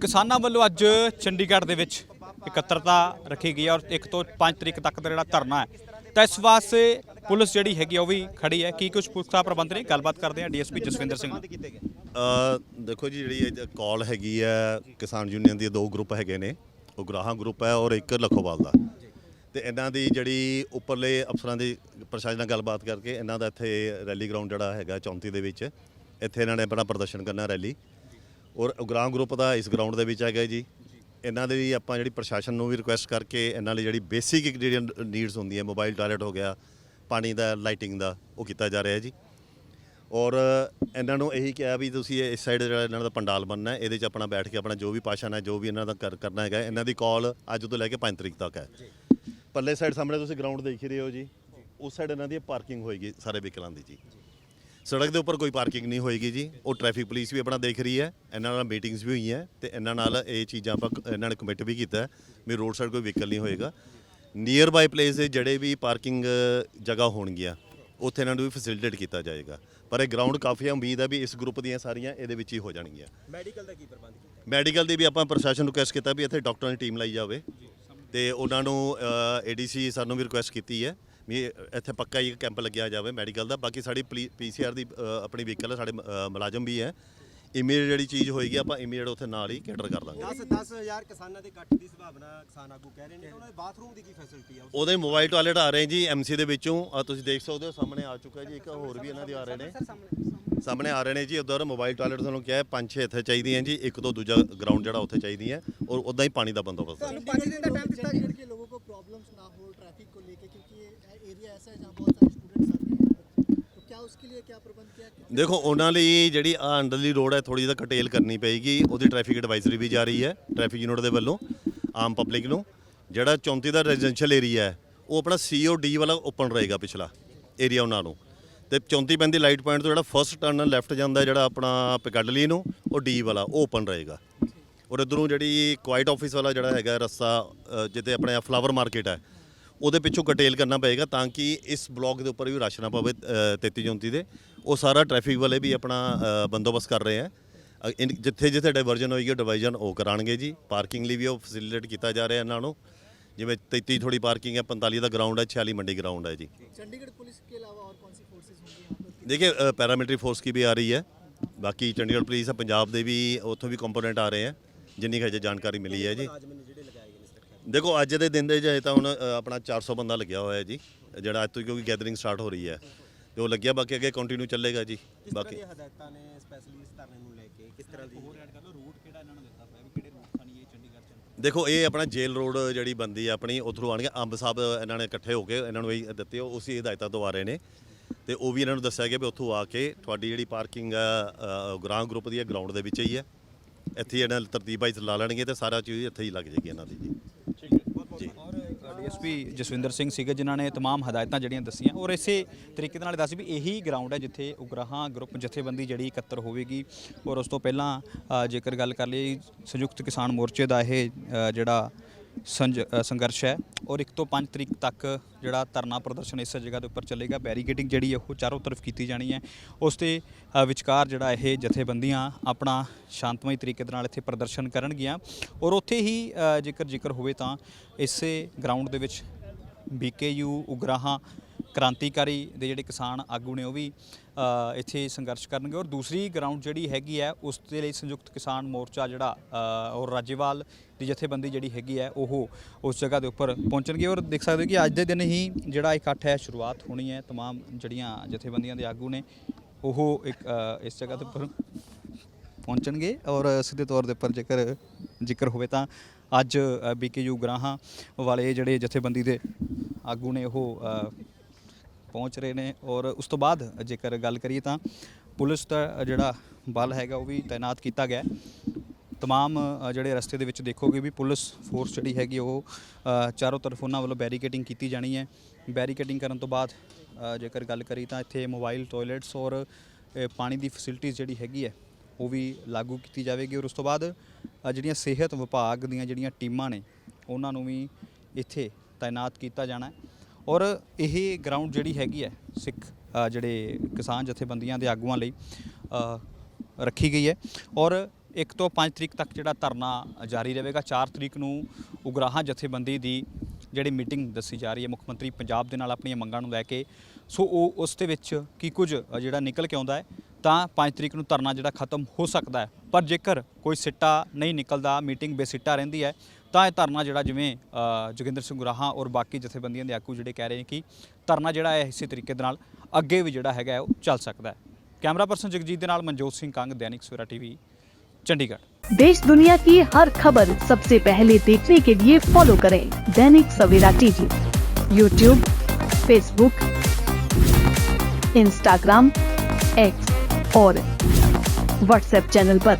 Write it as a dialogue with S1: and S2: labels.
S1: ਕਿਸਾਨਾਂ ਵੱਲੋਂ ਅੱਜ ਚੰਡੀਗੜ੍ਹ ਦੇ ਵਿੱਚ ਇਕੱਤਰਤਾ ਰੱਖੀ ਗਈ ਹੈ ਔਰ 1 ਤੋਂ 5 ਤਰੀਕ ਤੱਕ ਦਾ ਜਿਹੜਾ ਧਰਨਾ ਹੈ ਤਾਂ ਇਸ ਵਾਸਤੇ ਪੁਲਿਸ ਜਿਹੜੀ ਹੈਗੀ ਉਹ ਵੀ ਖੜੀ ਹੈ। ਕੀ ਕੁਝ ਪੁਖਤਾ ਪ੍ਰਬੰਧ ਨੇ? ਗੱਲਬਾਤ ਕਰਦੇ ਹਾਂ ਡੀਐਸਪੀ ਜਸਵਿੰਦਰ ਸਿੰਘ ਨਾਲ।
S2: ਅ, ਦੇਖੋ ਜੀ ਜਿਹੜੀ ਕਾਲ ਹੈਗੀ ਹੈ ਕਿਸਾਨ ਯੂਨੀਅਨ ਦੇ ਦੋ ਗਰੁੱਪ ਹੈਗੇ ਨੇ। ਉਹ ਗਰਾਹਾਂ ਗਰੁੱਪ ਹੈ ਔਰ ਇੱਕ ਲਖੋਵਾਲ ਦਾ। ਤੇ ਇਹਨਾਂ ਦੀ ਜਿਹੜੀ ਉੱਪਰਲੇ ਅਫਸਰਾਂ ਦੀ ਪ੍ਰਸ਼ਾਸਨ ਨਾਲ ਗੱਲਬਾਤ ਕਰਕੇ ਇਹਨਾਂ ਦਾ ਇੱਥੇ ਰੈਲੀ ਗਰਾਊਂਡ ਜਿਹੜਾ ਹੈਗਾ 34 ਦੇ ਵਿੱਚ ਇੱਥੇ ਇਹਨਾਂ ਨੇ ਆਪਣਾ ਪ੍ਰਦਰਸ਼ਨ ਕਰਨਾ ਰੈਲੀ। ਔਰ ਉਗਰਾਹਾਂ ਗਰੁੱਪ ਦਾ ਇਸ ਗਰਾਊਂਡ ਦੇ ਵਿੱਚ ਹੈਗਾ ਜੀ। ਇਹਨਾਂ ਦੇ ਵੀ ਆਪਾਂ ਜਿਹੜੀ ਪ੍ਰਸ਼ਾਸਨ ਨੂੰ ਵੀ ਰਿਕੁਐਸਟ ਕਰਕੇ ਇਹਨਾਂ ਲਈ ਜਿਹੜੀ ਬੇਸਿਕ ਜਿਹੜੀਆਂ ਨੀਡਸ ਹੁੰਦੀਆਂ ਮੋਬਾਈਲ ਟਾਇਲਟ ਹੋ ਗਿਆ ਪਾਣੀ ਦਾ ਲਾਈਟਿੰਗ ਦਾ ਉਹ ਕੀਤਾ ਜਾ ਰਿਹਾ ਜੀ। ਔਰ ਇਹਨਾਂ ਨੂੰ ਇਹੀ ਕਿਹਾ ਵੀ ਤੁਸੀਂ ਇਸ ਸਾਈਡ ਜਿਹੜਾ ਇਹਨਾਂ ਦਾ ਪੰਡਾਲ ਬਣਨਾ ਹੈ ਇਹਦੇ 'ਚ ਆਪਣਾ ਬੈਠ ਕੇ ਆਪਣਾ ਜੋ ਵੀ ਭਾਸ਼ਣ ਹੈ ਜੋ ਵੀ ਇਹਨਾਂ ਦਾ ਕਰ- ਕਰਨਾ ਹੈਗਾ ਇਹਨਾਂ ਦੀ ਕਾਲ ਅੱਜ ਤੋਂ ਲੈ ਕੇ 5 ਤਰੀਕ ਤੱਕ ਹੈ। ਪੱਲੇ ਸਾਈਡ ਸਾਹਮਣੇ ਤੁਸੀਂ ਗਰਾਊਂਡ ਦੇਖ ਹੀ ਰਹੇ ਹੋ ਜੀ। ਉਸ ਸਾਈਡ ਇਹਨਾਂ ਦੀ ਪਾਰਕਿੰਗ ਹੋਏਗੀ ਸਾਰੇ ਵਹੀਕਲਾਂ ਦੀ ਜੀ। ਸੜਕ ਦੇ ਉੱਪਰ ਕੋਈ ਪਾਰਕਿੰਗ ਨਹੀਂ ਹੋਏਗੀ ਜੀ। ਉਹ ਟ੍ਰੈਫਿਕ ਪੁਲਿਸ ਵੀ ਆਪਣਾ ਦੇਖ ਰਹੀ ਹੈ। ਇਹਨਾਂ ਨਾਲ ਮੀਟਿੰਗਸ ਵੀ ਹੋਈਆਂ ਤੇ ਇਹਨਾਂ ਨਾਲ ਇਹ ਚੀਜ਼ਾਂ ਆਪਾਂ ਇਹਨਾਂ ਨੇ ਕਮਿਟ ਵੀ ਕੀਤਾ। ਵੀ ਰੋਡ ਸਾਈਡ ਕੋਈ ਵਹੀਕਲ ਨਹੀਂ ਹੋਏਗਾ। ਨੀਅਰ ਬਾਈ ਪਲੇਸ ਦੇ ਜਿਹੜੇ ਵੀ ਪਾਰਕਿੰਗ ਜਗ੍ਹਾ ਹੋਣਗੀਆਂ ਉੱਥੇ ਇਹਨਾਂ ਨੂੰ ਵੀ ਫੈਸਿਲਿਟੇਟ ਕੀਤਾ ਜਾਏਗਾ। ਪਰ ਇਹ ਗਰਾਊਂਡ ਕਾਫੀ ਉਮੀਦ ਹੈ ਵੀ ਇਸ ਗਰੁੱਪ ਦੀਆਂ ਸਾਰੀਆਂ ਇਹਦੇ ਵਿੱਚ ਹੀ ਹੋ ਜਾਣਗੀਆਂ।
S3: ਮੈਡੀਕਲ ਦਾ ਕੀ ਪ੍ਰਬੰਧ ਕੀਤਾ?
S2: ਮੈਡੀਕਲ ਦੀ ਵੀ ਆਪਾਂ ਪ੍ਰਸ਼ਾਸਨ ਨੂੰ ਰਿਕੁਐਸਟ ਕੀਤਾ ਵੀ ਇੱਥੇ ਡਾਕਟਰਾਂ ਦੀ ਟੀਮ ਲਾਈ ਜਾਵੇ। ਤੇ ਉਹਨਾਂ ਨੂੰ ਏਡੀਸੀ ਸਾਨੂੰ ਵੀ ਰਿਕੁਐਸਟ ਕੀਤੀ ਹੈ। ਵੀ ਇੱਥੇ ਪੱਕਾ ਹੀ ਕੈਂਪ ਲੱਗਿਆ ਜਾਵੇ ਮੈਡੀਕਲ ਦਾ ਬਾਕੀ ਸਾਡੀ ਪੀਸੀਆਰ ਦੀ ਆਪਣੀ ਵਹੀਕਲ ਸਾਡੇ ਮੁਲਾਜ਼ਮ ਵੀ ਹੈ। ਇਮੀਡੀਏਟ ਜਿਹੜੀ ਚੀਜ਼ ਹੋਏਗੀ ਆਪਾਂ ਇਮੀਡੀਏਟ ਉੱਥੇ ਨਾਲ ਹੀ ਕੈਟਰ ਕਰ ਦਾਂਗੇ।
S3: 10 10000 ਕਿਸਾਨਾਂ ਦੇ ਇਕੱਠ ਦੀ ਸੰਭਾਵਨਾ ਕਿਸਾਨ ਆਗੂ ਕਹਿ ਰਹੇ ਨੇ ਉਹਨਾਂ ਦੇ ਬਾਥਰੂਮ ਦੀ ਕੀ ਫੈਸਿਲਿਟੀ ਆ?
S2: ਉਹਦੇ ਮੋਬਾਈਲ ਟਾਇਲਟ ਆ ਰਹੇ ਜੀ ਐਮਸੀ ਦੇ ਵਿੱਚੋਂ। ਆ ਤੁਸੀਂ ਦੇਖ ਸਕਦੇ ਹੋ ਸਾਹਮਣੇ ਆ ਚੁੱਕਾ ਜੀ ਇੱਕ ਹੋਰ ਵੀ ਇਹਨਾਂ ਦੇ ਆ ਰਹੇ ਨੇ। ਸਾਹਮਣੇ ਆ ਰਹੇ ਨੇ ਜੀ ਉਧਰ ਮੋਬਾਈਲ ਟਾਇਲਟ ਤੁਹਾਨੂੰ ਕਿਹਾ ਹੈ, ਪੰਜ ਛੇ ਇੱਥੇ ਚਾਹੀਦੀਆਂ ਜੀ ਇੱਕ ਤੋਂ ਦੂਜਾ ਗਰਾਊਂਡ ਜਿਹੜਾ ਉੱਥੇ ਚਾਹੀਦੀ ਹੈ ਔਰ ਉਦਾਂ ਹੀ ਪਾਣੀ ਦਾ ਬੰਦੋਬਸਤ ਹੈ
S4: पाँच दिन का टाइम दिता चंडीगढ़ के लोगों को प्रॉब्लम्स ना हो ट्रैफिक को लेके क्योंकि ये एरिया ऐसा है जहाँ बहुत सारे स्टूडेंट्स आते हैं तो क्या उसके लिए क्या प्रबंध किया
S2: ਦੇਖੋ ਉਹਨਾਂ ਲਈ ਜਿਹੜੀ ਆ ਅੰਡਰਲੀ ਰੋਡ ਹੈ ਥੋੜੀ ਜਿਹੀ ਕਟੇਲ ਕਰਨੀ ਪਏਗੀ ਉਹਦੀ ਟ੍ਰੈਫਿਕ ਐਡਵਾਈਜ਼ਰੀ ਵੀ ਜਾ ਰਹੀ ਹੈ ਟ੍ਰੈਫਿਕ ਯੂਨਿਟ ਦੇ ਵੱਲੋਂ ਆਮ ਪਬਲਿਕ ਨੂੰ ਜਿਹੜਾ 34 ਦਾ ਰੈਜ਼ੀਡੈਂਸ਼ੀਅਲ ਏਰੀਆ ਹੈ ਉਹ ਆਪਣਾ ਸੀਓਡੀ ਵਾਲਾ ਓਪਨ ਰਹੇਗਾ ਪਿਛਲਾ ਏਰੀਆ ਉਹਨਾਂ ਨੂੰ ਤੇ 34 ਪੈਂਦੀ ਲਾਈਟ ਪੁਆਇੰਟ ਤੋਂ ਜਿਹੜਾ ਫਰਸਟ ਟਰਨ ਲੈਫਟ ਜਾਂਦਾ ਜਿਹੜਾ ਆਪਣਾ ਪਿਕਡਲੀ ਨੂੰ, ਉਹ ਡੀ ਵਾਲਾ, ਉਹ ਓਪਨ ਰਹੇਗਾ। ਔਰ ਇਧਰੋਂ ਜਿਹੜੀ ਕੁਆਇਟ ਆਫਿਸ ਵਾਲਾ ਜਿਹੜਾ ਹੈਗਾ ਰਸਤਾ ਜਿੱਥੇ ਆਪਣੇ ਫਲਾਵਰ ਮਾਰਕੀਟ ਹੈ, ਉਹਦੇ ਪਿੱਛੋਂ ਕਟੇਲ ਕਰਨਾ ਪਏਗਾ ਤਾਂ ਕਿ ਇਸ ਬਲੌਕ ਦੇ ਉੱਪਰ ਵੀ ਰਸ਼ ਨਾ ਪਵੇ 33 34 ਦੇ। ਉਹ ਸਾਰਾ ਟ੍ਰੈਫਿਕ ਵਾਲੇ ਵੀ ਆਪਣਾ ਬੰਦੋਬਸਤ ਕਰ ਰਹੇ ਆ ਜਿੱਥੇ ਜਿੱਥੇ ਡਾਇਵਰਜਨ ਹੋਏਗੀ ਡਿਵਾਈਜ਼ਨ ਉਹ ਕਰਾਣਗੇ ਜੀ। ਪਾਰਕਿੰਗ ਲਈ ਵੀ ਉਹ ਫੈਸਿਲਿਟੇਟ ਕੀਤਾ ਜਾ ਰਿਹਾ ਇਹਨਾਂ ਨੂੰ। ਜਿਵੇਂ 33 ਥੋੜੀ ਪਾਰਕਿੰਗ ਹੈ 45 ਦਾ ਗਰਾਊਂਡ ਹੈ 46 ਮੰਡੀ ਗਰਾਊਂਡ ਹੈ ਜੀ।
S4: ਚੰਡੀਗੜ੍ਹ ਪੁਲਿਸ ਕੇ ਇਲਾਵਾ ਹੋਰ
S2: देखिए पैरामिलिट्री फोर्स की भी आ रही है बाकी चंडीगढ़ पुलिस है पंजाब ਦੇ ਵੀ ਉੱਥੋਂ ਵੀ ਕੰਪੋਨੈਂਟ ਆ ਰਹੇ ਹੈ ਜਿੰਨੀ ਕੁ ਹਜੇ ਜਾਣਕਾਰੀ ਮਿਲੀ ਹੈ ਜੀ
S3: ਮੁਲਾਜ਼ਮ ਨੇ ਜਿਹੜੇ ਲਗਾਏ ਗਏ ਨੇ ਸੁਰੱਖਿਆ
S2: ਦੇਖੋ ਅੱਜ ਦੇ ਦਿਨ ਦੇ ਜੇ ਤਾਂ ਹੁਣ ਅ, ਆਪਣਾ 400 ਬੰਦਾ ਲੱਗਿਆ ਹੋਇਆ ਹੈ ਜੀ ਜਿਹੜਾ ਅੱਜ ਤੋਂ ਕਿਉਂਕਿ ਗੈਦਰਿੰਗ ਸਟਾਰਟ ਹੋ ਰਹੀ ਹੈ ਤੇ ਉਹ ਲੱਗਿਆ ਬਾਕੀ ਅੱਗੇ ਕੰਟੀਨਿਊ ਚੱਲੇਗਾ ਜੀ
S3: ਕਿਸ ਤਰ੍ਹਾਂ
S2: ਬਾਕੀ
S3: ਦੀਆਂ ਹਦਾਇਤਾਂ ਨੇ ਸਪੈਸ਼ਲੀ ਇਸ ਧਰਨੇ ਨੂੰ ਲੈ ਕੇ ਕਿਸ ਤਰ੍ਹਾਂ ਦੀ
S2: ਦੇਖੋ ਇਹ ਆਪਣਾ ਜੇਲ ਰੋਡ ਜਿਹੜੀ ਬੰਦੀ ਹੈ ਆਪਣੀ ਉਧਰੋਂ ਆਣਗੇ ਅੰਬ ਸਾਹਿਬ ਇਹਨਾਂ ਨੇ ਇਕੱਠੇ ਹੋ ਕੇ ਇਹਨਾਂ ਨੂੰ ਇਹ ਦਿੱਤੇ ਉਹ ਉਸੇ ਹਦਾਇਤਾਂ ਤੋਂ ਆ ਰਹੇ ਨੇ ਤੇ ਉਹ ਵੀ ਇਹਨਾਂ ਨੂੰ ਦੱਸਿਆ ਗਿਆ ਵੀ ਉੱਥੋਂ ਆ ਕੇ ਤੁਹਾਡੀ ਜਿਹੜੀ ਪਾਰਕਿੰਗ ਗ੍ਰਾਮ ਗਰੁੱਪ ਦੀ ਹੈ ਗਰਾਊਂਡ ਦੇ ਵਿੱਚ ਹੀ ਹੈ ਇੱਥੇ ਹੀ ਇਹਨਾਂ ਤਰਤੀਬ ਵਾਈਜ਼ ਲਾ ਲੈਣਗੇ ਤੇ ਸਾਰਾ ਚੀਜ਼ ਇੱਥੇ ਹੀ ਲੱਗ ਜਾਏਗੀ ਇਹਨਾਂ ਦੀ ਜੀ ਜੀ
S1: ਡੀਐਸਪੀ ਜਸਵਿੰਦਰ ਸਿੰਘ ਸੀਗੇ ਜਿਨ੍ਹਾਂ ਨੇ तमाम ਹਦਾਇਤਾਂ ਜਿਹੜੀਆਂ ਦੱਸੀਆਂ ਔਰ ਇਸੇ ਤਰੀਕੇ ਦੇ ਨਾਲ ਦੱਸ ਵੀ ਇਹੀ ਗਰਾਊਂਡ ਹੈ ਜਿੱਥੇ ਉਗਰਾਹਾਂ ਗਰੁੱਪ ਜਥੇਬੰਦੀ ਜਿਹੜੀ ਇਕੱਤਰ ਹੋਵੇਗੀ ਔਰ ਉਸ ਤੋਂ ਪਹਿਲਾਂ ਅ, ਜੇਕਰ ਗੱਲ ਕਰ ਲਈ ਸੰਯੁਕਤ ਕਿਸਾਨ ਮੋਰਚੇ ਦਾ ਇਹ ਅ, ਜਿਹੜਾ ਸੰਜ- ਅ, ਸੰਘਰਸ਼ ਹੈ ਔਰ 1 ਤੋਂ 5 ਤਰੀਕ ਤੱਕ ਜਿਹੜਾ ਧਰਨਾ ਪ੍ਰਦਰਸ਼ਨ ਇਸ ਜਗ੍ਹਾ ਦੇ ਉੱਪਰ ਚੱਲੇਗਾ ਬੈਰੀਕੇਡਿੰਗ ਜਿਹੜੀ ਹੈ ਉਹ ਚਾਰੋਂ ਤਰਫ ਕੀਤੀ ਜਾਣੀ ਹੈ। ਉਸ ਦੇ ਵਿਚਕਾਰ ਜਿਹੜਾ ਇਹ ਜਥੇਬੰਦੀਆਂ ਆਪਣਾ ਸ਼ਾਂਤਮਈ ਤਰੀਕੇ ਦੇ ਨਾਲ ਇੱਥੇ ਪ੍ਰਦਰਸ਼ਨ ਕਰਨਗੀਆਂ ਔਰ ਉੱਥੇ ਹੀ ਜੇਕਰ ਜ਼ਿਕਰ ਹੋਵੇ ਤਾਂ ਇਸੇ ਗਰਾਊਂਡ ਦੇ ਵਿੱਚ ਬੀਕੇਯੂ ਉਗਰਾਹਾਂ ਕ੍ਰਾਂਤੀਕਾਰੀ ਦੇ ਜਿਹੜੇ ਕਿਸਾਨ ਆਗੂ ਨੇ ਉਹ ਵੀ ਅ, ਇੱਥੇ ਸੰਘਰਸ਼ ਕਰਨਗੇ ਔਰ ਦੂਸਰੀ ਗਰਾਊਂਡ ਜਿਹੜੀ ਹੈਗੀ ਹੈ ਉਸ ਦੇ ਲਈ ਸੰਯੁਕਤ ਕਿਸਾਨ ਮੋਰਚਾ ਜਿਹੜਾ ਅ, ਔਰ ਰਾਜੇਵਾਲ ਦੀ ਜਥੇਬੰਦੀ ਜਿਹੜੀ ਹੈਗੀ ਹੈ ਉਹ ਉਸ ਜਗ੍ਹਾ ਦੇ ਉੱਪਰ ਪਹੁੰਚਣਗੇ ਔਰ ਦੇਖ ਸਕਦੇ ਹੋ ਕਿ ਅੱਜ ਦੇ ਦਿਨ ਹੀ ਜਿਹੜਾ ਇਕੱਠ ਹੈ ਸ਼ੁਰੂਆਤ ਹੋਣੀ ਹੈ तमाम ਜਿਹੜੀਆਂ ਜਥੇਬੰਦੀਆਂ ਦੇ ਆਗੂ ਨੇ ਉਹ ਇੱਕ ਅ, ਇਸ ਜਗ੍ਹਾ ਦੇ ਉੱਪਰ ਪਹੁੰਚਣਗੇ ਔਰ ਸਿੱਧੇ ਤੌਰ ਦੇ ਉੱਪਰ ਜੇਕਰ ਜ਼ਿਕਰ ਹੋਵੇ ਤਾਂ ਅੱਜ ਬੀਕੇਯੂ ਗਰਾਹਾਂ ਵਾਲੇ ਜਿਹੜੇ ਜਥੇਬੰਦੀ ਦੇ ਆਗੂ ਨੇ ਉਹ ਅ, ਪਹੁੰਚ ਰਹੇ ਨੇ ਔਰ ਉਸ ਤੋਂ ਬਾਅਦ ਜੇਕਰ ਗੱਲ ਕਰੀਏ ਤਾਂ ਪੁਲਿਸ ਦਾ ਜਿਹੜਾ ਬਲ ਹੈਗਾ ਉਹ ਵੀ ਤਾਇਨਾਤ ਕੀਤਾ ਗਿਆ ਤਮਾਮ ਜਿਹੜੇ ਰਸਤੇ ਦੇ ਵਿੱਚ ਦੇਖੋਗੇ ਵੀ ਪੁਲਿਸ ਫੋਰਸ ਜਿਹੜੀ ਹੈਗੀ ਉਹ ਚਾਰੋਂ ਤਰਫ ਉਹਨਾਂ ਵੱਲੋਂ ਬੈਰੀਕੇਡਿੰਗ ਕੀਤੀ ਜਾਣੀ ਹੈ। ਬੈਰੀਕੇਡਿੰਗ ਕਰਨ ਤੋਂ ਬਾਅਦ ਜੇਕਰ ਗੱਲ ਕਰੀ ਤਾਂ ਇੱਥੇ ਮੋਬਾਈਲ ਟਾਇਲਟਸ ਔਰ ਪਾਣੀ ਦੀ ਫੈਸਿਲਿਟੀਜ਼ ਜਿਹੜੀ ਹੈਗੀ ਹੈ, ਉਹ ਵੀ ਲਾਗੂ ਕੀਤੀ ਜਾਵੇਗੀ ਔਰ ਉਸ ਤੋਂ ਬਾਅਦ ਜਿਹੜੀਆਂ ਸਿਹਤ ਵਿਭਾਗ ਦੀਆਂ ਜਿਹੜੀਆਂ ਟੀਮਾਂ ਨੇ, ਉਹਨਾਂ ਨੂੰ ਵੀ ਇੱਥੇ ਤਾਇਨਾਤ ਕੀਤਾ ਜਾਣਾ ਹੈ। ਔਰ ਇਹ ਗਰਾਊਂਡ ਜਿਹੜੀ ਹੈਗੀ ਹੈ ਸਿੱਖ ਜਿਹੜੇ ਕਿਸਾਨ ਜਥੇਬੰਦੀਆਂ ਦੇ ਆਗੂਆਂ ਲਈ ਰੱਖੀ ਗਈ ਹੈ। ਔਰ 1 ਤੋਂ 5 ਤਰੀਕ ਤੱਕ ਜਿਹੜਾ ਧਰਨਾ ਜਾਰੀ ਰਹੇਗਾ 4 ਤਰੀਕ ਨੂੰ ਉਗਰਾਹਾਂ ਜਥੇਬੰਦੀ ਦੀ ਜਿਹੜੀ ਮੀਟਿੰਗ ਦੱਸੀ ਜਾ ਰਹੀ ਹੈ, ਮੁੱਖ ਮੰਤਰੀ ਪੰਜਾਬ ਦੇ ਨਾਲ ਆਪਣੀਆਂ ਮੰਗਾਂ ਨੂੰ ਲੈ ਕੇ। ਸੋ ਉਹ, ਉਸ ਦੇ ਵਿੱਚ ਕੀ ਕੁਝ ਜਿਹੜਾ ਨਿਕਲ ਕੇ ਆਉਂਦਾ ਹੈ, ਤਾਂ 5 ਤਰੀਕ ਨੂੰ ਧਰਨਾ ਜਿਹੜਾ ਖਤਮ ਹੋ ਸਕਦਾ ਹੈ। ਪਰ ਜੇਕਰ ਕੋਈ ਸਿੱਟਾ ਨਹੀਂ ਨਿਕਲਦਾ, ਮੀਟਿੰਗ ਬੇਸਿੱਟਾ ਰਹਿੰਦੀ ਹੈ ਤਾਂ ਇਹ ਧਰਨਾ ਜਿਹੜਾ ਜਿਵੇਂ ਅ, ਜੋਗਿੰਦਰ ਸਿੰਘ ਗੁਰਾਹਾਂ ਔਰ ਬਾਕੀ ਜਥੇਬੰਦੀਆਂ ਦੇ ਆਗੂ ਜਿਹੜੇ ਕਹਿ ਰਹੇ ਨੇ ਕਿ ਧਰਨਾ ਜਿਹੜਾ ਹੈ ਇਸੇ ਤਰੀਕੇ ਦੇ ਨਾਲ ਅੱਗੇ ਵੀ ਜਿਹੜਾ ਹੈਗਾ ਹੈ ਉਹ ਚੱਲ ਸਕਦਾ ਹੈ ਕੈਮਰਾ ਪਰਸਨ ਜਗਜੀਤ ਦੇ ਨਾਲ ਮਨਜੋਤ ਸਿੰਘ ਕੰਗ ਦੈਨਿਕ ਸਵੇਰਾ ਟੀਵੀ ਚੰਡੀਗੜ੍ਹ
S5: देश दुनिया की हर खबर सबसे पहले देखने के लिए फॉलो करें Dainik Savera TV YouTube Facebook Instagram X और व्हाट्सएप चैनल पर।